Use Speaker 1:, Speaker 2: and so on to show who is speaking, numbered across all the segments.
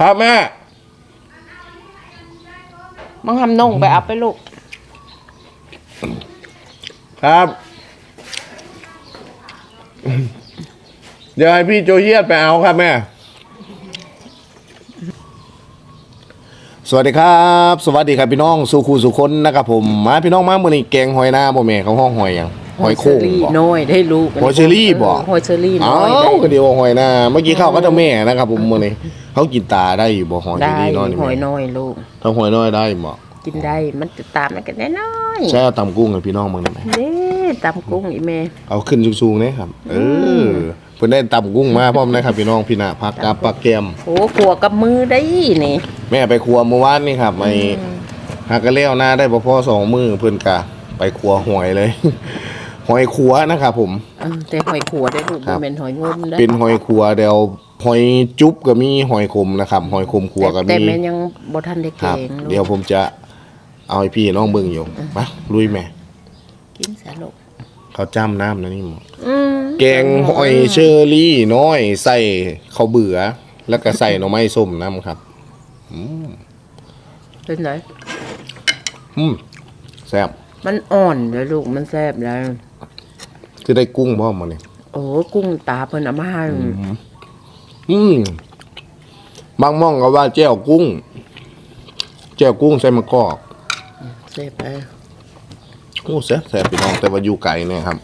Speaker 1: ครับแม่
Speaker 2: มังทำนงไปเอาไปลูก
Speaker 1: ครับ เดี๋ยวให้พี่โจเฮียดไปเอาครับแม่ สวัสดีครับ สวัสดีครับพี่น้อง สุขูสุคนนะครับผม มาพี่น้องมาเมื่อนี้แกงหอยหน้าบ่แม่เขาห้องหอยหยัง หอยโข่ง
Speaker 2: เชอรี่
Speaker 1: บ่
Speaker 2: น้อยได้ลูก
Speaker 1: หอยเชอรี่บ่
Speaker 2: หอยเชอรี่
Speaker 1: เอ้า
Speaker 2: น้อยได้
Speaker 1: ก็เดียวหอยหน้าเมื่อกี้เข้าก็เจะแม่นะครับ ผมมื่อนี้เขากินตาได้อยู่บ่หอย
Speaker 2: ได้
Speaker 1: ที่นี่น้อยนี่
Speaker 2: หอย
Speaker 1: แม่
Speaker 2: น้อยลูก
Speaker 1: ถ้าหอยน้อยได้บ่
Speaker 2: กินได้มันจะตามมันกันแน่น้อย
Speaker 1: ใช่เอาตำกุ้งให้พี่น้องมึงได้ไหม
Speaker 2: เด้ตำกุ้งอีแม่
Speaker 1: เอาขึ้นสูงๆนะครับ เออเพิ่นได้ตำกุ้งมาพร้อมนะครับพี่น้องพี่นาผักกับปลาแก้ม
Speaker 2: โอ้ขัวกับมือได้นี่
Speaker 1: แม่ไปครัวเมื่อวานนี่ครับไอ้หากกะเลี้ยวหน้าได้บ่พอสองมือเพิ่นกะไปครัวหอยเลย หอยขัวนะครับผม
Speaker 2: เออแต่หอยขัวได้ลูก
Speaker 1: ครับ
Speaker 2: บ่แม่นหอยงมได้
Speaker 1: เป็นหอยขัวเดียวหอยจุ๊บก็มีหอยขมนะครับหอยขมขัวก็
Speaker 2: แต่
Speaker 1: มี
Speaker 2: แม่ยังบ่ทันได้
Speaker 1: ค
Speaker 2: แก
Speaker 1: รับ
Speaker 2: งลูก
Speaker 1: เดี๋ยวผมจะเอาให้พี่น้องเบิ่งอยู่มาลุยแม่
Speaker 2: กินซะลูก
Speaker 1: เขาจ้ำน้ำนะนี่หมอ
Speaker 2: อืม
Speaker 1: แกงหอยเชอรี่น้อยใส่ข้าวเบื่อ แล้วก็ใส่หน่อไม้ส้มน้ำครับ
Speaker 2: เป็นไง
Speaker 1: อืมแซ่บ
Speaker 2: มันอ่อนเลยลูกมันแซ่บแล้ว
Speaker 1: คือได้กุ้งพ่อมาเนี่ย
Speaker 2: โอ้กุ้งตาเพิ่นเอามาให้
Speaker 1: อืมบางม่องก็ว่าแจ้วกุ้ง แจ้วกุ้งใส่มะกอก
Speaker 2: แซ่บไป
Speaker 1: โอ้แซ่บแซ่บพี่น้องแต่ว่าอยู่ไกลเนี่ยครับ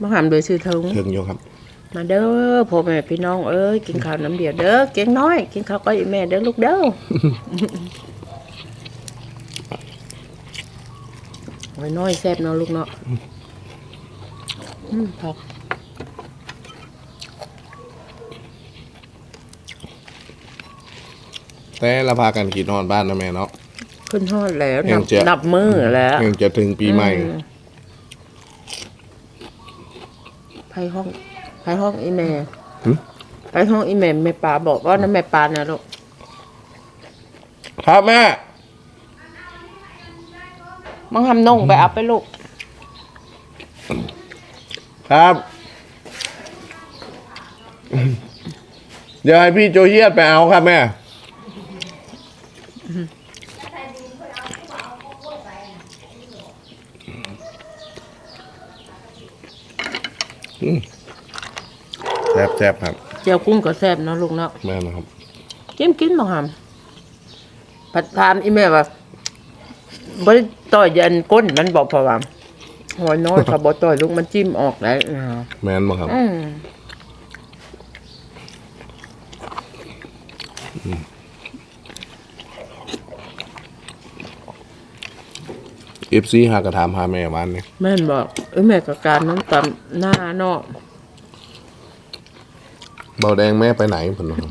Speaker 2: มาหามโดยชื่อเทิง
Speaker 1: เทิงอยู่ครับ
Speaker 2: มาเด้อพ่อแม่พี่น้องเอ้ยกินข้าวน้ำเดียวเด้อเก่งน้อย กินข้าวก็อีแม่เด้อลูกเด้อโอ้ยน้อยแซ่บเนาะลูกเนาะ อืมผัก
Speaker 1: แต่ละพากันกินนอนบ้านนะแม่เนาะ
Speaker 2: ขึ้นทอดแล้ว
Speaker 1: ยั
Speaker 2: นั
Speaker 1: ง
Speaker 2: บ
Speaker 1: จะ
Speaker 2: นับมือแล้ว
Speaker 1: ยังจะถึงปีใหม่
Speaker 2: อืไปห้องไปห้องอีแม่
Speaker 1: หึ
Speaker 2: ไปห้องอีแม่แม่ปลาบอกว่าน้ำแม่ปลานะลูก
Speaker 1: ครับแม่
Speaker 2: มังทำนงไปเอาไปลูก
Speaker 1: ครับ เดี๋ยวให้พี่โจเฮียดไปเอาครับแม่ อืมแซ่บแซ่บครับ
Speaker 2: เจียวกุ้งก็แซ่บเนาะลูกเนาะ
Speaker 1: แม่นะครับ
Speaker 2: กินกินบ่หามผัดทานอีแม่ว่าบ่ได้ต่อยยันก้นมันบอกเพราะว่า หอยน้อยถ้าบ่ต่อยลูกมันจิ้มออกได้อ่า
Speaker 1: แม่นบ่ครับ
Speaker 2: อืม
Speaker 1: เอฟซีหากระถามหาแม่วันนี่
Speaker 2: แม่นบอกเอ้ยแม่ก็การน้ำตำหน้าเนาะ
Speaker 1: เบาแดงแม่ไปไหนผมนะครับ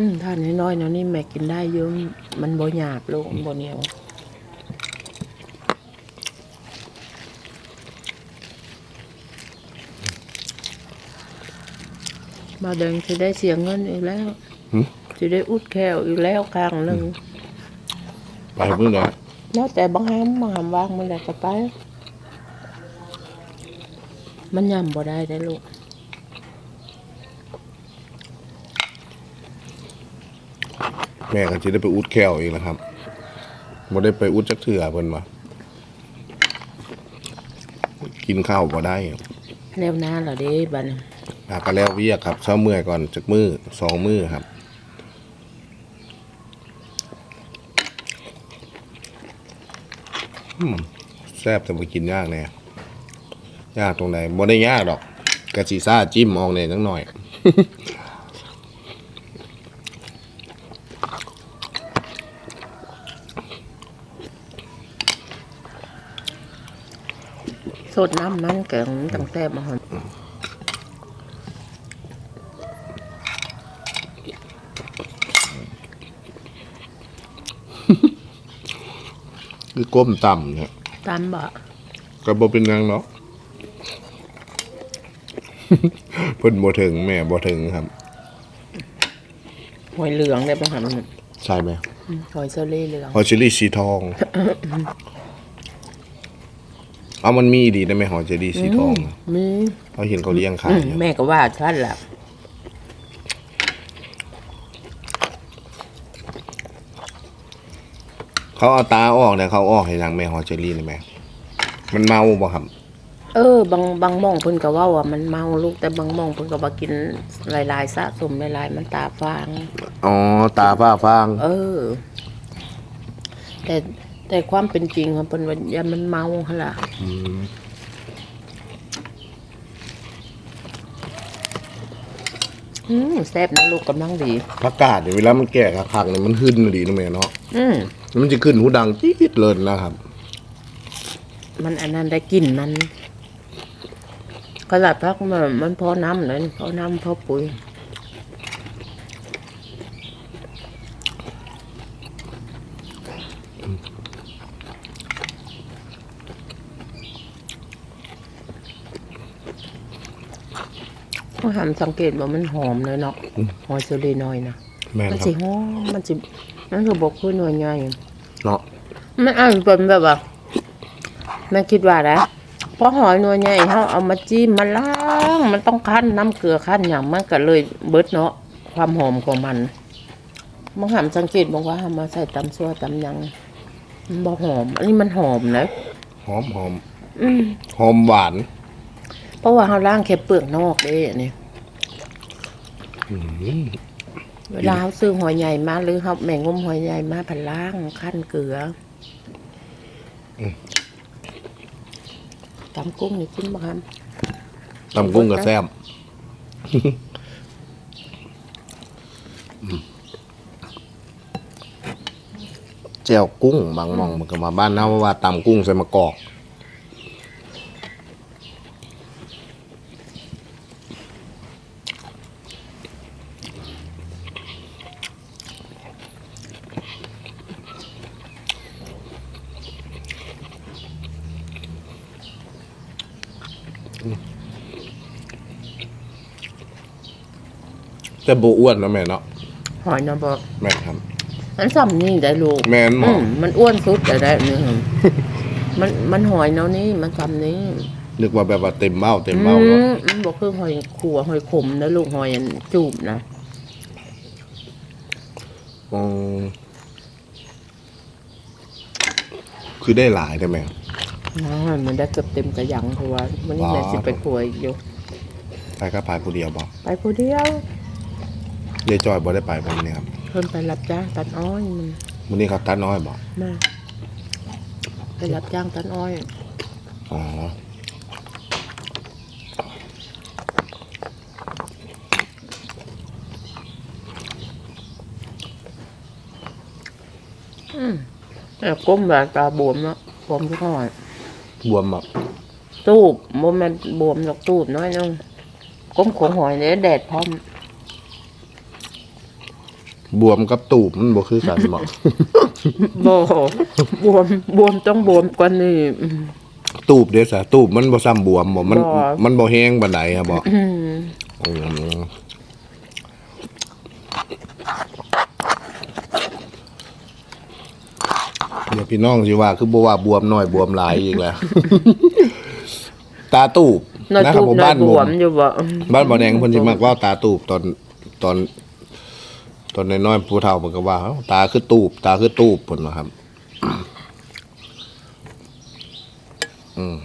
Speaker 2: อืมทานน้อยๆเนาะนี่แม่กินได้เยอะมันบ่หยาบลูกมันบ่เหนียวมาแดงจะได้เสียเงินอีกแล้ว
Speaker 1: หึ
Speaker 2: จะได้อุดแควอีกแล้วครั้งหนึ่ง
Speaker 1: ไปเพิ่งนะ
Speaker 2: แล้วแต่บางห้ามบางห้ามว่างมันแหละก็ไป มันย่ำบ่ได้ได้อลูก
Speaker 1: แม่ก็จะได้ไปอุดแควอีกแล้วครับบ่ได้ไปอุดจักเถื่อเพิ่นว่ากินข้าวบ่ได้
Speaker 2: แล้วนานเหรอเด้บัดน
Speaker 1: หากก็แล้วเวียกครับเช้าเมื่อยก่อนจักมือสองมือครับอืมแซ่บแต่บ่กินยากแน่ยากตรงไหนบ่ได้ยากดอกกะสิซ่าจิ้มออกแน่จังหน่อย
Speaker 2: สดน้ำมันแกงตั้งแซ่บมาหอน
Speaker 1: คือก้มต่ำเนี่ย
Speaker 2: ตามบ่
Speaker 1: ก็บ่เป็นหยังเนาะ เพิ่นบ่ถึงแม่บ่ถึงครับ
Speaker 2: หอยเหลืองได้บ่หัน
Speaker 1: ใช่ไหม
Speaker 2: หอยเซอรี่เหลือง
Speaker 1: ฮอชิลี่สีทอง เอาเอามันมีดีได้ไหมหอเจดีสีทอง
Speaker 2: มี
Speaker 1: เขาเห็นเขาเลี้ยงขา
Speaker 2: อื
Speaker 1: ย
Speaker 2: ม
Speaker 1: อยู่
Speaker 2: แม่ก็ว่าฉันล่ะ
Speaker 1: เขาเอาตาออกเนี่ยเขาออกให้ทางแม่หอเจดีเลยไหมมันเมาบ่ครับ
Speaker 2: เออบางบางหมองเพิ่นก็ว่าว่ามันเมาลูกแต่บางหมองเพิ่นก็ว่ากินหลายๆสะสมหลายๆมันตาฟาง
Speaker 1: อ๋อตาฝ้าฟาง
Speaker 2: เออ แต่ แต่ความเป็นจริงของเพิ่นว่าอย่ามันเมาหั่นล่ะ
Speaker 1: ม
Speaker 2: อืมแซ่บนะลูกกำลังดี
Speaker 1: ผักกาดเนี่ยเวลามันแก่คักๆเนี่ยมันขึ้นดีนะแม่เนาะ
Speaker 2: อืม
Speaker 1: มันจะขึ้นหูดังจี๊ดเลยนะครับ
Speaker 2: มันอันนั้นได้กลิ่นมันกระดาษพักมันมันพอน้ำเลยพอน้ำพอปุ๋ย ก็หันสังเกตว่ามันหอมเลยเนาะหอยเซรีน้อยนะ
Speaker 1: แม่น
Speaker 2: มัน
Speaker 1: ค
Speaker 2: สิ
Speaker 1: รับ
Speaker 2: หอมมันสิมันคือบอกคือหน่วยใหญ่
Speaker 1: เนาะ
Speaker 2: มันอ่านเป็นแบบว่าแม่คิดว่านะเพราะหอยหน่วยใหญ่เขาเอามาจิ้มมาล้างมันต้องคั้นน้ำเกลือคั้นอย่างมันก็เลยเบิดเนาะความหอมของมันมองหามสังเกตบอกว่าเอามาใส่ตำซัวตำหยังมันบ่หอม อันนี้มันหอมนะ
Speaker 1: หอมหอม
Speaker 2: อืม
Speaker 1: หอมหวาน
Speaker 2: เพราะว่าเขาล้างแค่เปลือกนอกเด้นี่
Speaker 1: อืม
Speaker 2: เวลาเขาซื้อหอยใหญ่มาหรือเขาแมงงมหอยใหญ่มาผันล้างขั้นเกลืออตำกุ้งนี่กินบ่ครับ
Speaker 1: ตำกุ้งกับแซ่บอืมแจ่วกุ้งบางหมองมันก็มาบ้านเฮาว่าตำกุ้งใส่มะกอก แต่โบอ้วนเนาะแม่เนาะ
Speaker 2: หอยนะบอก
Speaker 1: แม่นครับ
Speaker 2: มันซ้ำนี่ได้ลูก
Speaker 1: แม่นหม
Speaker 2: อื
Speaker 1: อ
Speaker 2: มมันอ้วนสุดแต่ได้นี่ครับมันมันหอยเนาะนี่มันซ้ำนี้
Speaker 1: นึกว่าแบบว่าเต็มเบ้าเต็มเบ้าเนาะ
Speaker 2: อืมมันบอกคือหอยขัวหอยขมนะลูกหอยอันจูบนะ
Speaker 1: อืมคือได้หลายได้ไหม
Speaker 2: น้ามันได้เกือบเต็มกระยังเพราะว่ามันนี่แม่สิไปขัวอีกอยู่
Speaker 1: ไปก็ไปผู้เดียวบอก
Speaker 2: ไปผู้เดียว
Speaker 1: ยายจอยบ่ได้ไปวันนี้ครับ
Speaker 2: เพิ่นไปรับจ้างตัดอ้อยมัน
Speaker 1: วันนี้ครับตาน้อยบอก
Speaker 2: มาไปรับจ้างตัดอ้อย
Speaker 1: อ๋อ
Speaker 2: อืมแต่ก้มแบบตาบวมเนาะบวมทุกหอย
Speaker 1: บวมแบบ
Speaker 2: ตูบโมแมนบวมดอกตูบน้อยนึงก้มของหอยเนี่ยแดดพร้อม
Speaker 1: บวมกับตูบมันบ่คือกันบอก
Speaker 2: บ่บวมบวมต้องบวมกว่านี้อืม
Speaker 1: ตูบเด้อสะตูบมันบ่ซ้ำบวมบ่มัน
Speaker 2: บ่
Speaker 1: มันบ่แห้งบันไดครับบอก
Speaker 2: อืม
Speaker 1: อืม ดี๋ยวพี่น้องสิว่าคือบ่ว่าบวมน้อยบวมหลายอีกแล้ว ตาตูบ
Speaker 2: น้อย
Speaker 1: นะครั
Speaker 2: ตู
Speaker 1: บบผม
Speaker 2: น้อ
Speaker 1: บ้ายน
Speaker 2: บ
Speaker 1: ผ
Speaker 2: ว
Speaker 1: ม
Speaker 2: มอยู่บ่
Speaker 1: บ้านบ่อแดงเพิ่นสิมักเว่าตาตูบตอนตอน ตอนน้อยๆผู้เฒ่าเพิ่นก็ว่าเอ้าตาคือตูบ ตาคือตูบเพิ่นว่าครับ อืม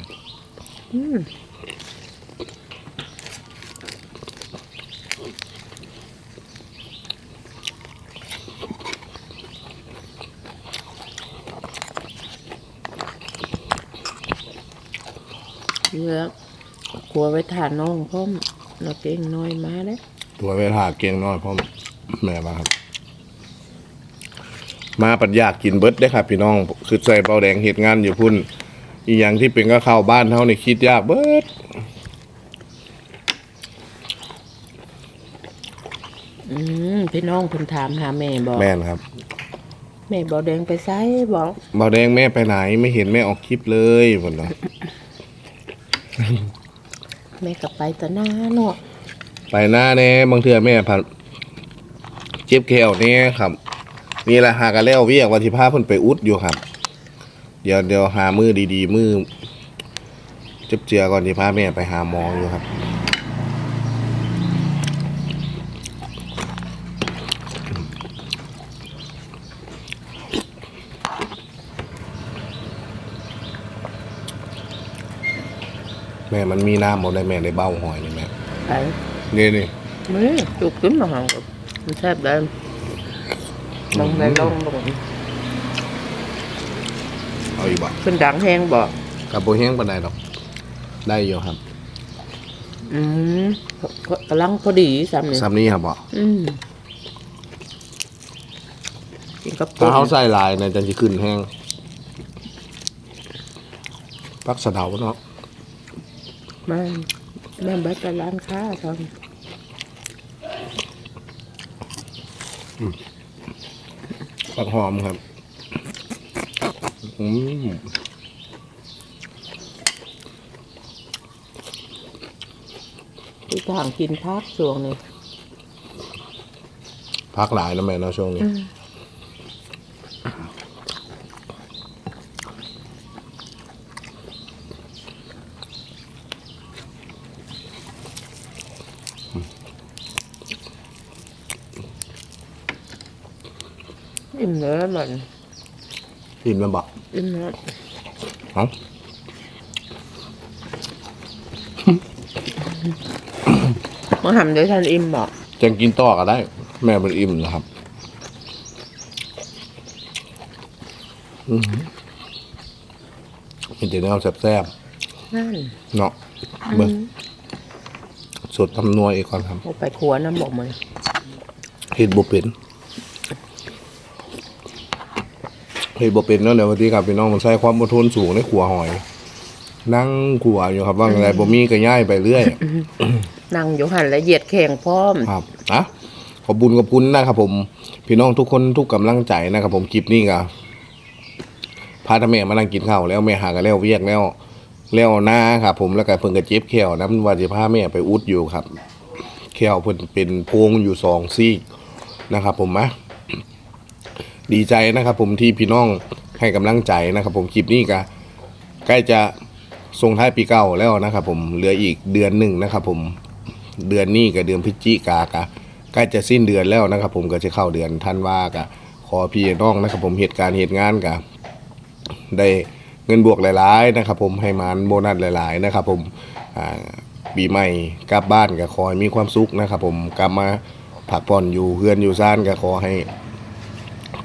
Speaker 2: เยอะกลัวไว้ทานน้องพ่อมเราเก่งน้อยมาเด้
Speaker 1: ตัวเวทาเกียงน้อยพ่อมแม่มาครับ มาปัญญากกินเบิดได้อครับ พี่น้อง คือใส่เบาแดงเฮ็ดงานอยู่พุ่น อีหยังที่เป็นก็เข้าวบ้านเฮานี่คิดยากเบิด
Speaker 2: อืมพี่น้องเพิ่นถามหาแม่บอก
Speaker 1: แม่นครับ
Speaker 2: แม่บอกแดงไปไสบอก
Speaker 1: เบาแดงแม่ไปไหนไม่เห็นแม่ออกคลิปเลยเพิ่นว่า
Speaker 2: แม่กลับไปแต่หน้าเนาะ
Speaker 1: ไปหน้าเน่บางเทื่อแม่ผัดเจ็บแขวเน่ครับนี่แหละหากันแล้วเวียกวันที่พาเพิ่นไปอุดอยู่ครับ เดี๋ยวเดี๋ยวหามือดีๆ มือเจ็บเจือก่อนที่พาแม่ไปหาหมออยู่ครับ แม่มันมีน้ำหมดเลยแม่ได้เบ้าหอยนี่แม่
Speaker 2: ไป
Speaker 1: นี่นี่
Speaker 2: มือจุกขึ้นมาหางกับมันแทบได้ลองได้ลองลง
Speaker 1: เอาอีกบ่
Speaker 2: ขึ้นดังแห้งบอก
Speaker 1: กับโบแห้งปานใดดอก ได้อยู่ครับ
Speaker 2: อืมกำลังพอดีซ้ำนี่
Speaker 1: ซ้ำนี้ครับบ่
Speaker 2: อืมกินกับ
Speaker 1: ถ้า
Speaker 2: ปุ่น
Speaker 1: เขาใส่ลายเนี่ยจะสิขึ้นแห้งปักสะเดาเนาะ
Speaker 2: แม่แม่บัตรร้านค้าท
Speaker 1: ปักหอมครับอืมำ
Speaker 2: ที่ทางกินพักช่วงนี้
Speaker 1: พักหลายแล้วแม่เนาะช่วงนี้
Speaker 2: อิ่มแล้วมัน
Speaker 1: กินมันบอก
Speaker 2: อิ่มแล้ว
Speaker 1: เอ้า
Speaker 2: มาทำด้วยท่านอิ่มบอก
Speaker 1: จังกินต่อก็ได้ แม่มันอิ่มนะครับอืมกินแต่เนื้อแซ่บ
Speaker 2: นั่น
Speaker 1: ๆเนาะเบิ่งสดทำนัวอีกก่อนครับ
Speaker 2: เอาไปครัวน้ำบอกมัน
Speaker 1: เห็ดบ่เป็น เห็ดบ่เป็นเนาะเดี๋ยววันที่ครับพี่น้องมันใช้ความอดทนสูงในขัวหอย นั่งขัวอยู่ครับว่าอะไรบ่มีก็ย้ายไปเรื่อย
Speaker 2: นั่งอยู่หันและเหยียดแข่งพร้อม
Speaker 1: ครับอะขอบุญขอบคุณนะครับผม พี่น้องทุกคนทุกกำลังใจนะครับผมคลิปนี้ก็พาทแม่มานั่งกินข้าวแล้วแม่หากันแล้วเวียกแล้วแล้วหน้าครับผมแล้วก็เพิ่งกระเจ็บแขวนะว่าจะพาแม่ไปอุดอยู่ครับแขวเพิ่นเป็นโพงอยู่สองซี่นะครับผมนะ ดีใจนะครับ ผมที่พี่น้องให้กำลังใจนะครับ ผมคลิปนี้ก็ใกล้จะส่งท้ายปีเก่าแล้วนะครับ ผมเหลืออีกเดือนหนึ่งนะครับ ผมเดือนนี้กับเดือนพฤศจิกากะใกล้จะสิ้นเดือนแล้วนะครับ ผมก็จะเข้าเดือนธันว่ากะขอพี่น้องนะครับ ผมเหตุการณ์เหตุงานกะได้เงินบวกหลาย ๆ นะครับ ผมให้มานโบนัสหลาย ๆ นะครับ ผมปีใหม่กลับบ้านก็ขอให้มีความสุขนะครับ ผมกลับมาผักผ่อนอยู่เฮือนอยู่ซ่านก็ขอให้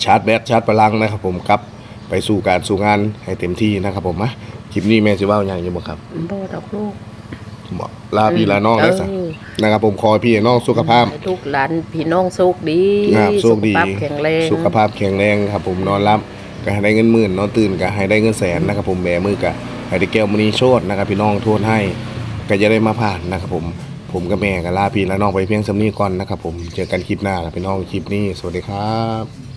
Speaker 1: ชาร์จแบตชาร์จพลังนะครับผมกลับไปสู่การสู่งานให้เต็มที่นะครับผมนะคลิปนี้แม่จะว่าอย่างอยู่บ่ครับ
Speaker 2: บ่ดอกลูก
Speaker 1: บอกลาพี่ลาน้องแล้วสะ
Speaker 2: เออ
Speaker 1: นะครับผมขอให้พี่น้องสุขภาพ
Speaker 2: ให้ทุกหลานพี่น้องโชคดี
Speaker 1: ครับโชคดี
Speaker 2: สุขภาพแข็งแรง
Speaker 1: สุขภาพแข็งแรงครับ ผมนอนรับก็ให้ได้เงินหมื่นนอนตื่นก็ให้ได้เงินแสนนะครับ ผมแบมือก็ให้ได้แก้วมณีโชดนะครับ พี่น้องโทษให้ก็จะได้มาผ่านนะครับ ผมผมกับแม่ก็ลาพี่และน้องไปเพียงสำนี้ก่อนนะครับ ผมเจอกันคลิปหน้าครับพี่น้องคลิปนี้สวัสดีครับ